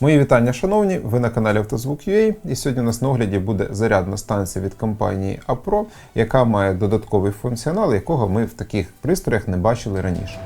Мої вітання, шановні! Ви на каналі Автозвук.ua і сьогодні у нас на огляді буде зарядна станція від компанії APRO, яка має додатковий функціонал, якого ми в таких пристроях не бачили раніше.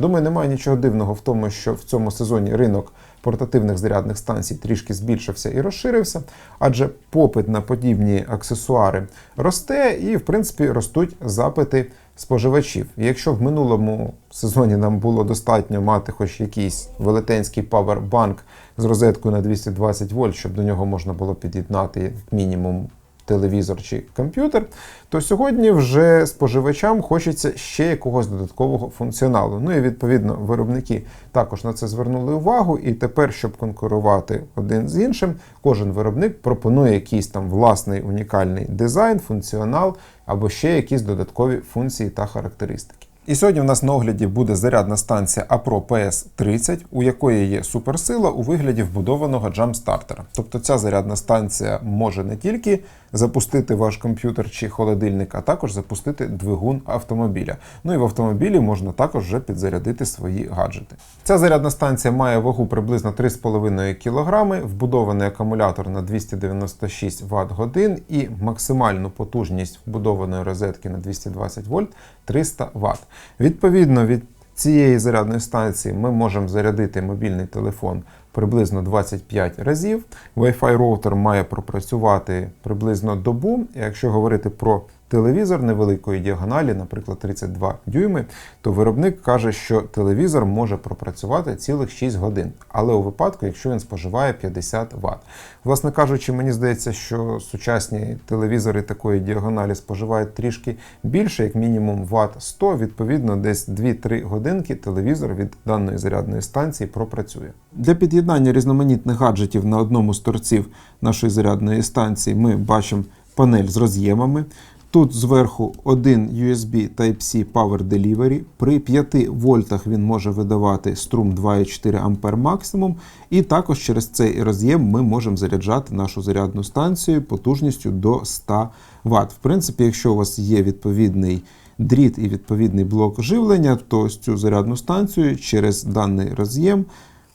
Думаю, немає нічого дивного в тому, що в цьому сезоні ринок портативних зарядних станцій трішки збільшився і розширився, адже попит на подібні аксесуари росте і, в принципі, ростуть запити споживачів. І якщо в минулому сезоні нам було достатньо мати хоч якийсь велетенський павербанк з розеткою на 220 вольт, щоб до нього можна було під'єднати мінімум телевізор чи комп'ютер, то сьогодні вже споживачам хочеться ще якогось додаткового функціоналу. Ну і відповідно виробники також на це звернули увагу. І тепер, щоб конкурувати один з іншим, кожен виробник пропонує якийсь там власний унікальний дизайн, функціонал або ще якісь додаткові функції та характеристики. І сьогодні в нас на огляді буде зарядна станція APRO PS30, у якої є суперсила у вигляді вбудованого джамстартера. Тобто ця зарядна станція може не тільки запустити ваш комп'ютер чи холодильник, а також запустити двигун автомобіля. Ну і в автомобілі можна також вже підзарядити свої гаджети. Ця зарядна станція має вагу приблизно 3,5 кг, вбудований акумулятор на 296 Вт годин і максимальну потужність вбудованої розетки на 220 вольт 300 Вт. Відповідно від цієї зарядної станції ми можемо зарядити мобільний телефон приблизно 25 разів. Wi-Fi роутер має пропрацювати приблизно добу. Якщо говорити про телевізор невеликої діагоналі, наприклад, 32 дюйми, то виробник каже, що телевізор може пропрацювати цілих 6 годин, але у випадку, якщо він споживає 50 Вт. Власне кажучи, мені здається, що сучасні телевізори такої діагоналі споживають трішки більше, як мінімум Вт 100, відповідно, десь 2-3 годинки телевізор від даної зарядної станції пропрацює. Для під'єднання різноманітних гаджетів на одному з торців нашої зарядної станції ми бачимо панель з роз'ємами. Тут зверху один USB Type-C Power Delivery. При 5 вольтах він може видавати струм 2,4 А максимум. І також через цей роз'єм ми можемо заряджати нашу зарядну станцію потужністю до 100 Вт. В принципі, якщо у вас є відповідний дріт і відповідний блок живлення, то ось цю зарядну станцію через даний роз'єм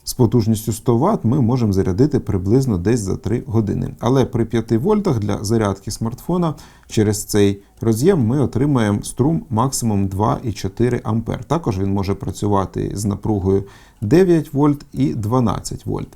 з потужністю 100 Вт ми можемо зарядити приблизно десь за 3 години. Але при 5 вольтах для зарядки смартфона через цей роз'єм ми отримаємо струм максимум 2,4 А. Також він може працювати з напругою 9 вольт і 12 вольт.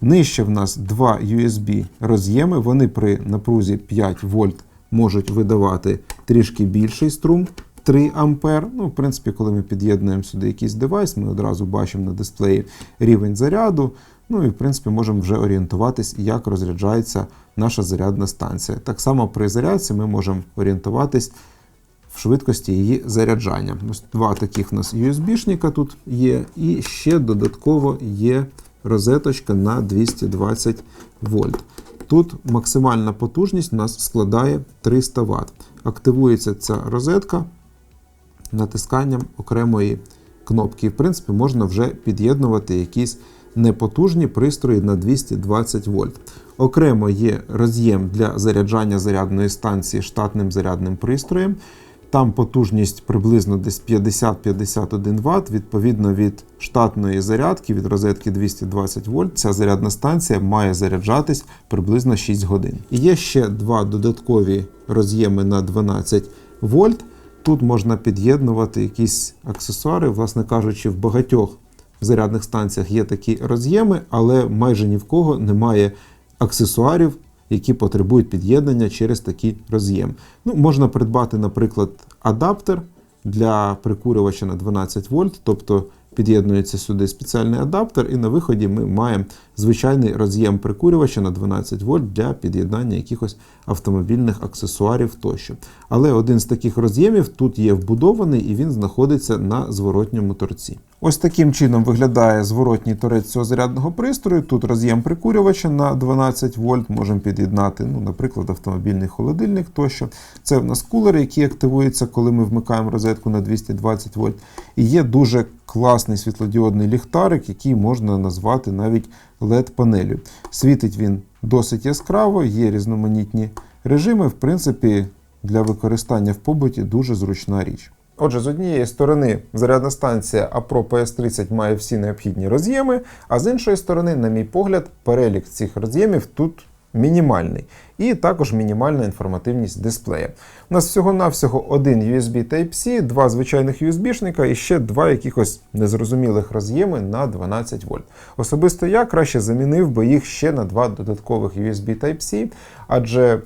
Нижче в нас два USB роз'єми, вони при напрузі 5 вольт можуть видавати трішки більший струм. 3 ампер. Ну, в принципі, коли ми під'єднуємо сюди якийсь девайс, ми одразу бачимо на дисплеї рівень заряду. Ну і в принципі можемо вже орієнтуватись, як розряджається наша зарядна станція. Так само при зарядці ми можемо орієнтуватись в швидкості її заряджання. Ось Два таких у нас USB-шника тут є, і ще додатково є розеточка на 220 вольт. Тут максимальна потужність у нас складає 300 Вт. Активується ця розетка натисканням окремої кнопки. В принципі, можна вже під'єднувати якісь непотужні пристрої на 220 вольт. Окремо є роз'єм для заряджання зарядної станції штатним зарядним пристроєм. Там потужність приблизно десь 50-51 Вт. Відповідно від штатної зарядки від розетки 220 вольт, ця зарядна станція має заряджатись приблизно 6 годин. І є ще два додаткові роз'єми на 12 вольт. Тут можна під'єднувати якісь аксесуари, власне кажучи, в багатьох зарядних станціях є такі роз'єми, але майже ні в кого немає аксесуарів, які потребують під'єднання через такий роз'єм. Ну, Можна придбати, наприклад, адаптер для прикурювача на 12 вольт, тобто під'єднується сюди спеціальний адаптер, і на виході ми маємо звичайний роз'єм прикурювача на 12 вольт для під'єднання якихось автомобільних аксесуарів тощо. Але один з таких роз'ємів тут є вбудований і він знаходиться на зворотньому торці. Ось таким чином виглядає зворотній торець цього зарядного пристрою. Тут роз'єм прикурювача на 12 вольт, можемо під'єднати, ну, наприклад, автомобільний холодильник тощо. Це в нас кулер, який активується, коли ми вмикаємо розетку на 220 вольт. І є дуже класний світлодіодний ліхтарик, який можна назвати навіть LED-панелю. Світить він досить яскраво, є різноманітні режими. В принципі, для використання в побуті дуже зручна річ. Отже, з однієї сторони, зарядна станція APRO PS30 має всі необхідні роз'єми, а з іншої сторони, на мій погляд, перелік цих роз'ємів тут мінімальний. І також мінімальна інформативність дисплея. У нас всього-навсього один USB Type-C, два звичайних USB-шника і ще два якихось незрозумілих роз'єми на 12 вольт. Особисто я краще замінив би їх ще на два додаткових USB Type-C, адже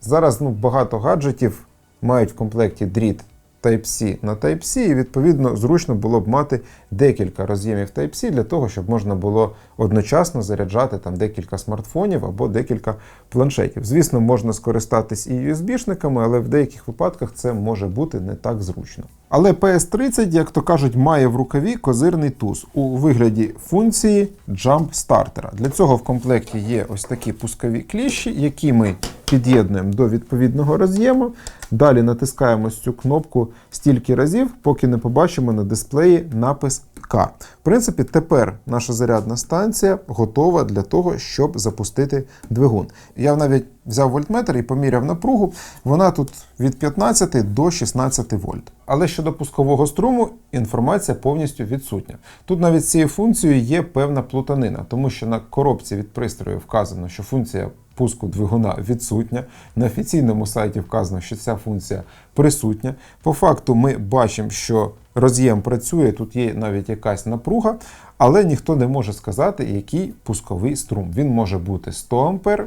зараз ну, багато гаджетів мають в комплекті дріт Type-C на Type-C, і відповідно зручно було б мати декілька роз'ємів Type-C для того, щоб можна було одночасно заряджати там декілька смартфонів або декілька планшетів. Звісно, можна скористатись і USB-шниками, але в деяких випадках це може бути не так зручно. Але PS30, як то кажуть, має в рукаві козирний туз у вигляді функції Jump Starter. Для цього в комплекті є ось такі пускові кліщі, які ми під'єднуємо до відповідного роз'єму. Далі натискаємо цю кнопку стільки разів, поки не побачимо на дисплеї напис К. В принципі, тепер наша зарядна станція готова для того, щоб запустити двигун. Я навіть взяв вольтметр і поміряв напругу. Вона тут від 15 до 16 вольт. Але щодо пускового струму інформація повністю відсутня. Тут навіть з цією функцією є певна плутанина, тому що на коробці від пристрою вказано, що функція пуску двигуна відсутня. На офіційному сайті вказано, що ця функція присутня. По факту ми бачимо, що роз'єм працює, тут є навіть якась напруга, але ніхто не може сказати, який пусковий струм. Він може бути 100 А,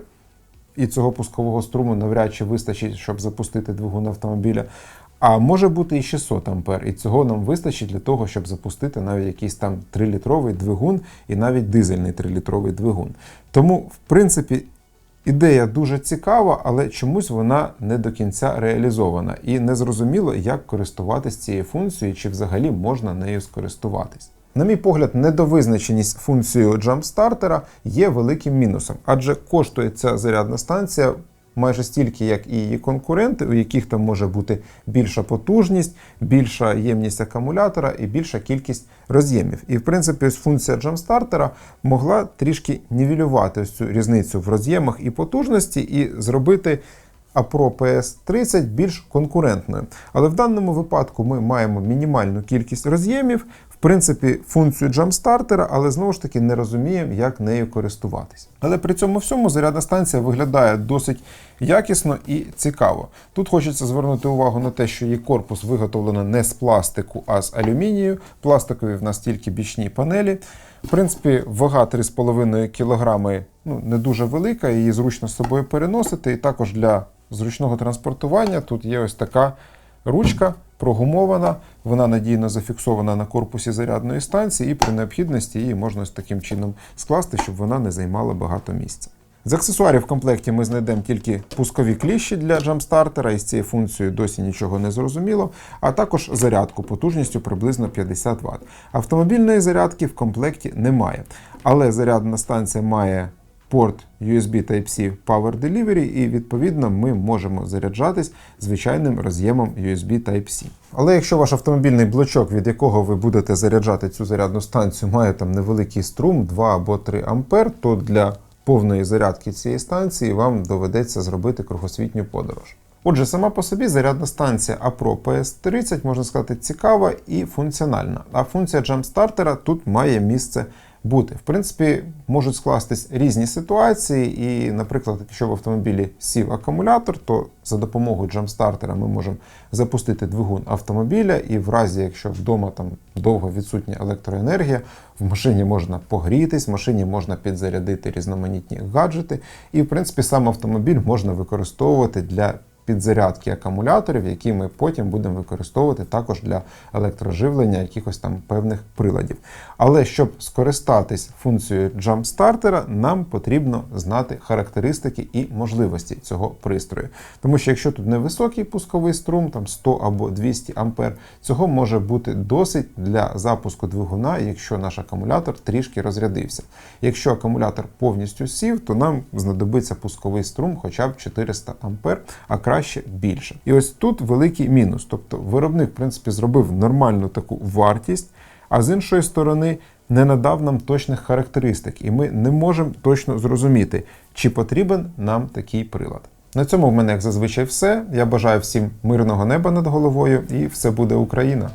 і цього пускового струму навряд чи вистачить, щоб запустити двигун автомобіля. А може бути і 600 ампер, і цього нам вистачить для того, щоб запустити навіть якийсь там 3-літровий двигун і навіть дизельний 3-літровий двигун. Тому, в принципі, ідея дуже цікава, але чомусь вона не до кінця реалізована. І не зрозуміло, як користуватись цією функцією, чи взагалі можна нею скористуватись. На мій погляд, недовизначеність функцією джампстартера є великим мінусом, адже коштує ця зарядна станція майже стільки, як і її конкуренти, у яких там може бути більша потужність, більша ємність акумулятора і більша кількість роз'ємів. І в принципі, ось функція джамстартера могла трішки нівелювати ось цю різницю в роз'ємах і потужності, і зробити. А Pro PS30 більш конкурентною. Але в даному випадку ми маємо мінімальну кількість роз'ємів, в принципі, функцію джамстартера, але знову ж таки не розуміємо, як нею користуватись. Але при цьому всьому зарядна станція виглядає досить якісно і цікаво. Тут хочеться звернути увагу на те, що її корпус виготовлено не з пластику, а з алюмінію. Пластикові в нас тільки бічні панелі. В принципі, вага 3,5 кг ну, не дуже велика, її зручно з собою переносити. І також для зручного транспортування тут є ось така ручка прогумована, вона надійно зафіксована на корпусі зарядної станції, і при необхідності її можна ось таким чином скласти, щоб вона не займала багато місця. З аксесуарів в комплекті ми знайдемо тільки пускові кліщі для джамстартера, і з цією функцією досі нічого не зрозуміло, а також зарядку потужністю приблизно 50 Вт. Автомобільної зарядки в комплекті немає, але зарядна станція має порт USB Type-C Power Delivery, і відповідно ми можемо заряджатись звичайним роз'ємом USB Type-C. Але якщо ваш автомобільний блочок, від якого ви будете заряджати цю зарядну станцію, має там невеликий струм 2 або 3 А, то для повної зарядки цієї станції вам доведеться зробити кругосвітню подорож. Отже, сама по собі зарядна станція APRO PS30, можна сказати, цікава і функціональна. А функція джампстартера тут має місце бути. В принципі, можуть скластись різні ситуації, і, наприклад, якщо в автомобілі сів акумулятор, то за допомогою джампстартера ми можемо запустити двигун автомобіля, і в разі, якщо вдома там довго відсутня електроенергія, в машині можна погрітись, в машині можна підзарядити різноманітні гаджети, і, в принципі, сам автомобіль можна використовувати для підзарядки акумуляторів, які ми потім будемо використовувати також для електроживлення якихось там певних приладів. Але щоб скористатись функцією джампстартера, нам потрібно знати характеристики і можливості цього пристрою. Тому що якщо тут невисокий пусковий струм, там 100 або 200 ампер, цього може бути досить для запуску двигуна, якщо наш акумулятор трішки розрядився. Якщо акумулятор повністю сів, то нам знадобиться пусковий струм хоча б 400 ампер, а краще більше. І ось тут великий мінус. Тобто виробник, в принципі, зробив нормальну таку вартість. а з іншої сторони не надав нам точних характеристик, і ми не можемо точно зрозуміти, чи потрібен нам такий прилад. На цьому в мене, як зазвичай, все. Я бажаю всім мирного неба над головою, і все буде Україна.